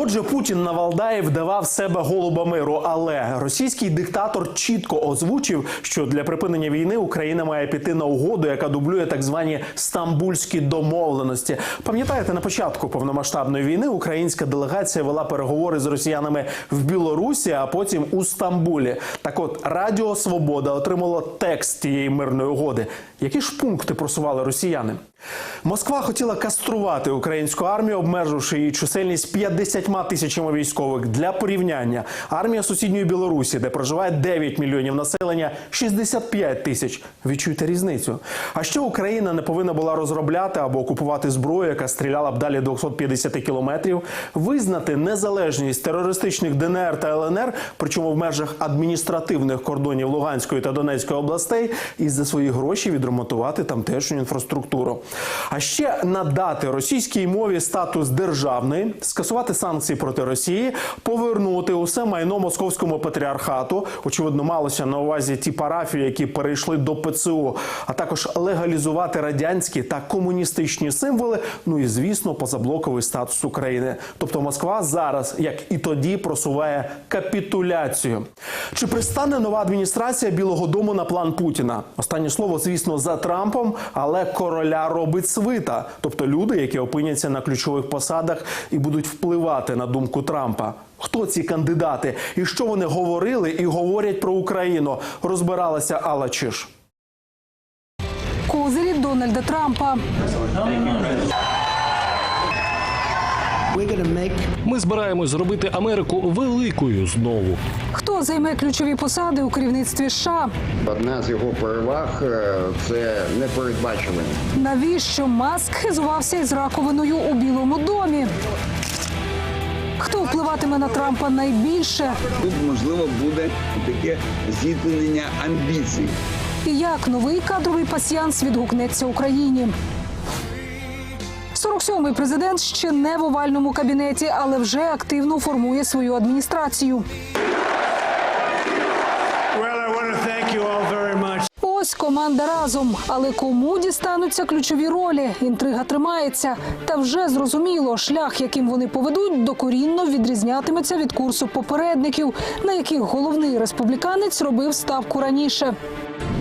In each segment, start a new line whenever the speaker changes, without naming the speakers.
Отже, Путін на Валдаї вдавав себе голуба миру, але російський диктатор чітко озвучив, що для припинення війни Україна має піти на угоду, яка дублює так звані стамбульські домовленості. Пам'ятаєте, на початку повномасштабної війни українська делегація вела переговори з росіянами в Білорусі, а потім у Стамбулі. Так, от Радіо Свобода отримало текст тієї мирної угоди. Які ж пункти просували росіяни? Москва хотіла каструвати українську армію, обмеживши її чисельність 50 тисячами військових. Для порівняння армія сусідньої Білорусі, де проживає 9 мільйонів населення, 65 тисяч. Відчуйте різницю. А що Україна не повинна була розробляти або купувати зброю, яка стріляла б далі 250 кілометрів, визнати незалежність терористичних ДНР та ЛНР, причому в межах адміністративних кордонів Луганської та Донецької областей, і за свої гроші відремонтувати тамтешню інфраструктуру. А ще надати російській мові статус державної, скасувати санкції проти Росії, повернути усе майно московському патріархату. Очевидно, малося на увазі ті парафії, які перейшли до ПЦУ, а також легалізувати радянські та комуністичні символи. Ну і звісно, позаблоковий статус України. Тобто Москва зараз, як і тоді, просуває капітуляцію. Чи пристане нова адміністрація Білого Дому на план Путіна? Останнє слово, звісно, за Трампом, але короля робить свита, тобто люди, які опиняться на ключових посадах і будуть впливати на думку Трампа. Хто ці кандидати і що вони говорили і говорять про Україну? Розбиралася Алла Чиш.
Козирі Дональда Трампа.
Ми збираємось зробити Америку великою знову.
Хто займе ключові посади у керівництві США?
Одна з його переваг е, це непередбачуваність.
Навіщо Маск хизувався із раковиною у Білому домі? Хто впливатиме на Трампа найбільше?
Тут можливо буде таке зіткнення амбіцій.
І як новий кадровий пасьянс відгукнеться Україні? 47-й президент ще не в овальному кабінеті, але вже активно формує свою адміністрацію. Ось команда разом. Але кому дістануться ключові ролі? Інтрига тримається. Та вже зрозуміло, шлях, яким вони поведуть, докорінно відрізнятиметься від курсу попередників, на яких головний республіканець робив ставку раніше.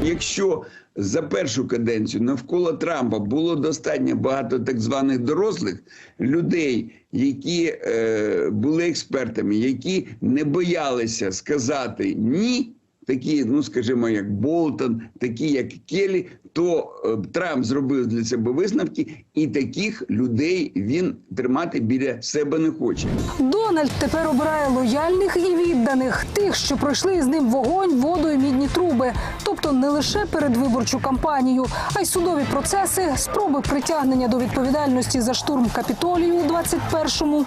Якщо за першу каденцію навколо Трампа було достатньо багато так званих дорослих людей, які е, були експертами, які не боялися сказати ні. Такі, ну скажімо, як Болтон, такі як Келі, то е, Трамп зробив для себе висновки, і таких людей він тримати біля себе не хоче.
Дональд тепер обирає лояльних і відданих, тих, що пройшли з ним вогонь, воду і мідні труби. Тобто не лише передвиборчу кампанію, а й судові процеси, спроби притягнення до відповідальності за штурм капітолію у 21-му.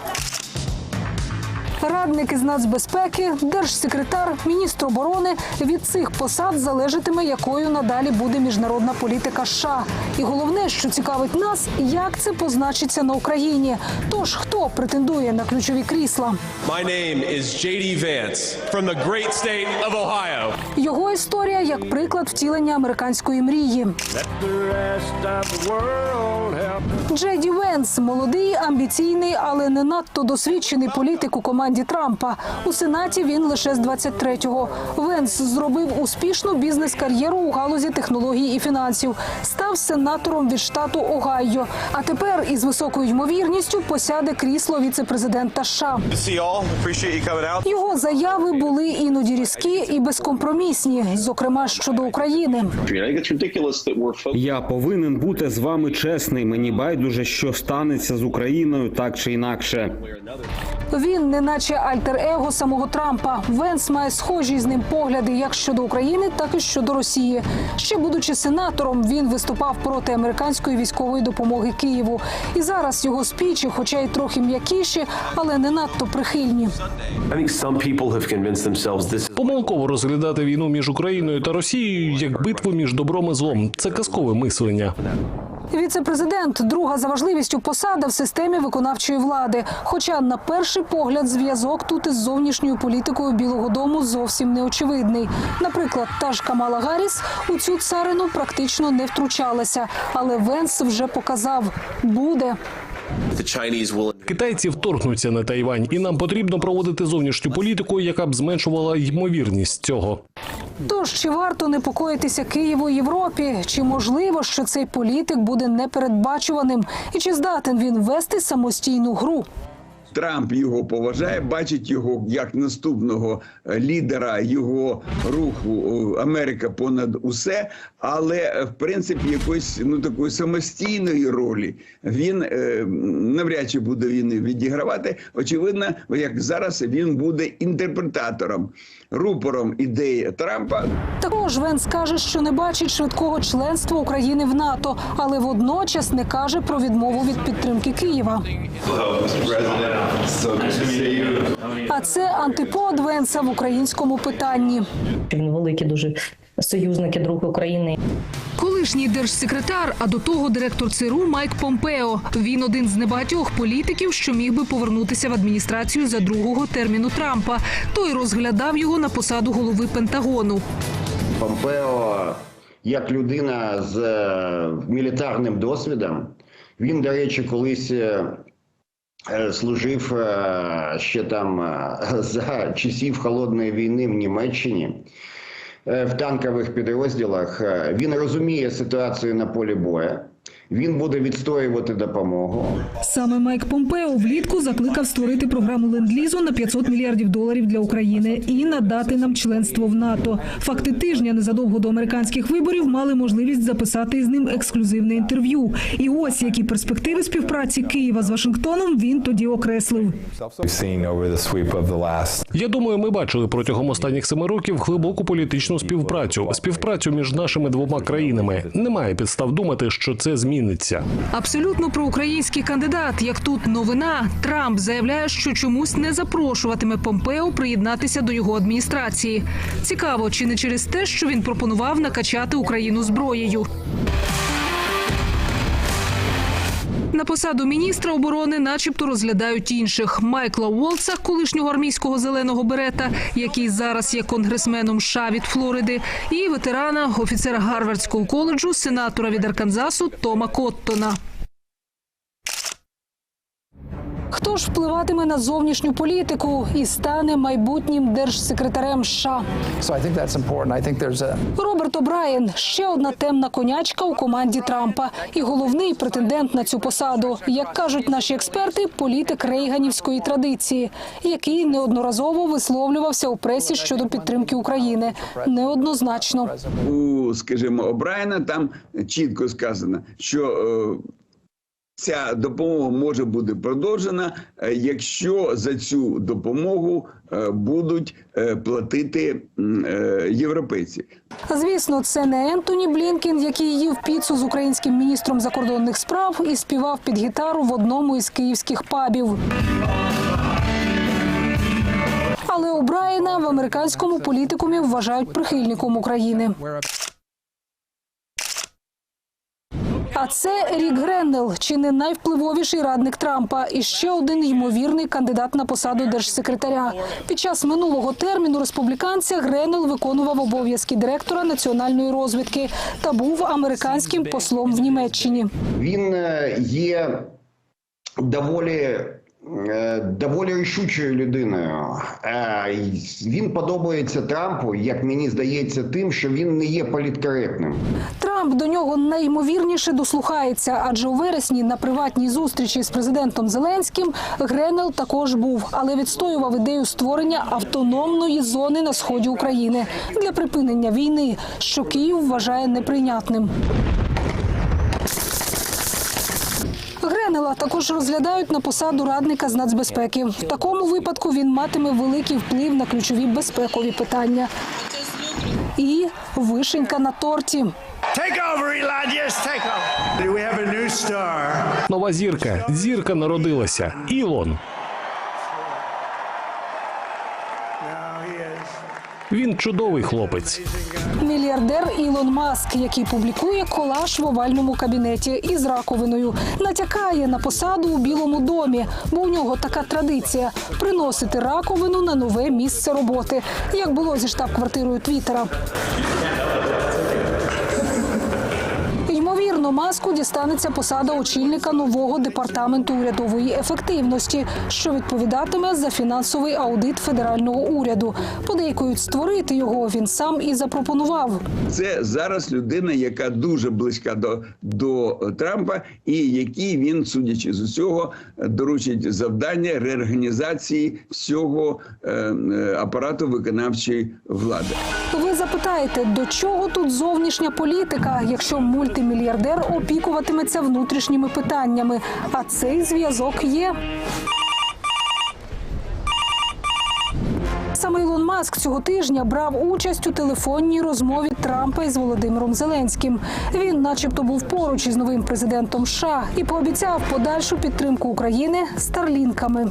Радник із нацбезпеки, держсекретар, міністр оборони від цих посад залежатиме, якою надалі буде міжнародна політика США. І головне, що цікавить нас, як це позначиться на Україні. Тож хто претендує на ключові крісла?
My name is JD Vance from the great state of Ohio.
Його історія як приклад втілення американської мрії. Джеді Венс молодий, амбіційний, але не надто досвідчений політик у команді Трампа. У сенаті він лише з 23-го. Венс зробив успішну бізнес-кар'єру у галузі технологій і фінансів. Став сенатором від штату Огайо. А тепер із високою ймовірністю посяде крісло віце-президента США. Його заяви були іноді різкі і безкомпромісні, зокрема щодо України.
Я повинен бути з вами чесний. Мені байдуже, що станеться з Україною так чи інакше.
Він не наче альтер-его самого Трампа. Венс має схожі з ним погляди як щодо України, так і щодо Росії. Ще будучи сенатором, він виступав проти американської військової допомоги Києву. І зараз його спічі, хоча й трохи м'якіші, але не надто прихильні.
Помилково розглядати війну між Україною та Росією як битву між добром і злом. Це казкове мислення.
Віце-президент друга за важливістю посада в системі виконавчої влади. Хоча на перший погляд зв'язок тут із зовнішньою політикою Білого Дому зовсім не очевидний. Наприклад, та ж Камала Гарріс у цю царину практично не втручалася, але Венс вже показав буде.
Китайці вторгнуться на Тайвань, і нам потрібно проводити зовнішню політику, яка б зменшувала ймовірність цього.
Тож чи варто непокоїтися Києву Європі? Чи можливо, що цей політик буде непередбачуваним? І чи здатен він вести самостійну гру?
Трамп його поважає, бачить його як наступного е, лідера його руху е, Америка понад усе. Але е, в принципі якоїсь ну такої самостійної ролі він е, навряд чи буде він відігравати. Очевидно, як зараз він буде інтерпретатором, рупором ідеї Трампа.
Також Венс каже, що не бачить швидкого членства України в НАТО, але водночас не каже про відмову від підтримки Києва. А це антипод Венса в українському питанні.
Він великий дуже союзник друг України.
Колишній держсекретар, а до того директор ЦРУ Майк Помпео. Він один з небагатьох політиків, що міг би повернутися в адміністрацію за другого терміну Трампа. Той розглядав його на посаду голови Пентагону.
Помпео, як людина з е, мілітарним досвідом, він, до речі, колись е, служив е, ще там е, за часів холодної війни в Німеччині. е, В танкових підрозділах Е, він розуміє ситуацію на полі бою. Він буде відстоювати допомогу.
Саме Майк Помпео влітку закликав створити програму ленд-лізу на 500 мільярдів доларів для України і надати нам членство в НАТО. Факти тижня незадовго до американських виборів мали можливість записати із ним ексклюзивне інтерв'ю. І ось які перспективи співпраці Києва з Вашингтоном він тоді окреслив.
Я думаю, ми бачили протягом останніх семи років глибоку політичну співпрацю, співпрацю між нашими двома країнами. Немає підстав думати, що це зміниться.
Абсолютно проукраїнський кандидат. Як тут новина, Трамп заявляє, що чомусь не запрошуватиме Помпео приєднатися до його адміністрації. Цікаво, чи не через те, що він пропонував накачати Україну зброєю. На посаду міністра оборони, начебто, розглядають інших Майкла Уолтса, колишнього армійського зеленого берета, який зараз є конгресменом США від Флориди, і ветерана офіцера Гарвардського коледжу, сенатора від Арканзасу Тома Коттона. Хто ж впливатиме на зовнішню політику і стане майбутнім держсекретарем США?
So I think that's important. I think there's a
Роберт О'Брайен – ще одна темна конячка у команді Трампа і головний претендент на цю посаду. Як кажуть наші експерти, політик рейганівської традиції, який неодноразово висловлювався у пресі щодо підтримки України. Неоднозначно.
у, скажімо, Обрайна там чітко сказано, що е, ця допомога може бути продовжена, е, якщо за цю допомогу е, будуть е, платити європейці.
Звісно, це не Ентоні Блінкін, який їв піцу з українським міністром закордонних справ і співав під гітару в одному із київських пабів. Але О'Брайена в американському політикумі вважають прихильником України. А це Рік Греннел, чи не найвпливовіший радник Трампа, і ще один ймовірний кандидат на посаду держсекретаря. Під час минулого терміну республіканця Греннел виконував обов'язки директора національної розвідки та був американським послом в Німеччині.
Він е, є доволі. е, Доволі рішучою людиною. Е, Він подобається Трампу, як мені здається, тим, що він не є політкоректним.
Трамп до нього найімовірніше дослухається, адже у вересні на приватній зустрічі з президентом Зеленським Гренел також був, але відстоював ідею створення автономної зони на сході України для припинення війни, що Київ вважає неприйнятним. Гренела також розглядають на посаду радника з нацбезпеки. В такому випадку він матиме великий вплив на ключові безпекові питання. І вишенька на торті.
Take over, Eli. Just take over. We have a new star.
Нова зірка, зірка народилася. Ілон.
Now he is.
Він чудовий хлопець.
Мільярдер Ілон Маск, який публікує колаж в овальному кабінеті із раковиною, натякає на посаду у Білому домі, бо у нього така традиція приносити раковину на нове місце роботи, як було зі штаб-квартирою Твіттера. Ілону Маску дістанеться посада очільника нового департаменту урядової ефективності, що відповідатиме за фінансовий аудит федерального уряду. Подейкують створити його. Він сам і запропонував.
Це зараз людина, яка дуже близька до, до Трампа, і якій він, судячи з усього, доручить завдання реорганізації всього е, е, апарату виконавчої влади.
Запитаєте, до чого тут зовнішня політика, якщо мультимільярдер опікуватиметься внутрішніми питаннями? А цей зв'язок є. Саме Ілон Маск цього тижня брав участь у телефонній розмові Трампа із Володимиром Зеленським. Він, начебто, був поруч із новим президентом США і пообіцяв подальшу підтримку України старлінками.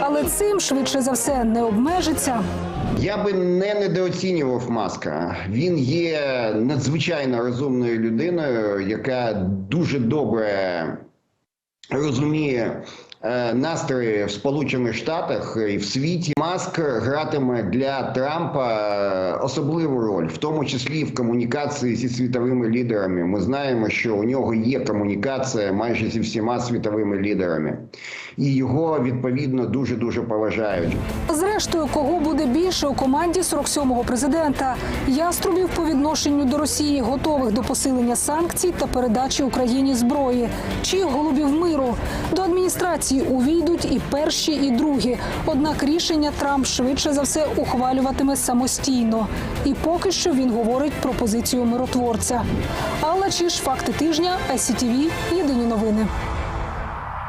Але цим швидше за все не обмежиться.
Я би не недооцінював маска. Він є надзвичайно розумною людиною, яка дуже добре розуміє настрої в Сполучених Штатах і в світі. Маск гратиме для Трампа е, особливу роль, в тому числі в комунікації зі світовими лідерами. Ми знаємо, що у нього є комунікація майже зі всіма світовими лідерами, і його відповідно дуже дуже поважають.
Зрештою, кого буде більше у команді 47-го президента? Яструбів по відношенню до Росії, готових до посилення санкцій та передачі Україні зброї, чи голубів миру до адміністрації увійдуть і перші, і другі. Однак рішення Трамп швидше за все ухвалюватиме самостійно. І поки що він говорить про позицію миротворця. Алла Чіш, факти тижня, ICTV, єдині новини.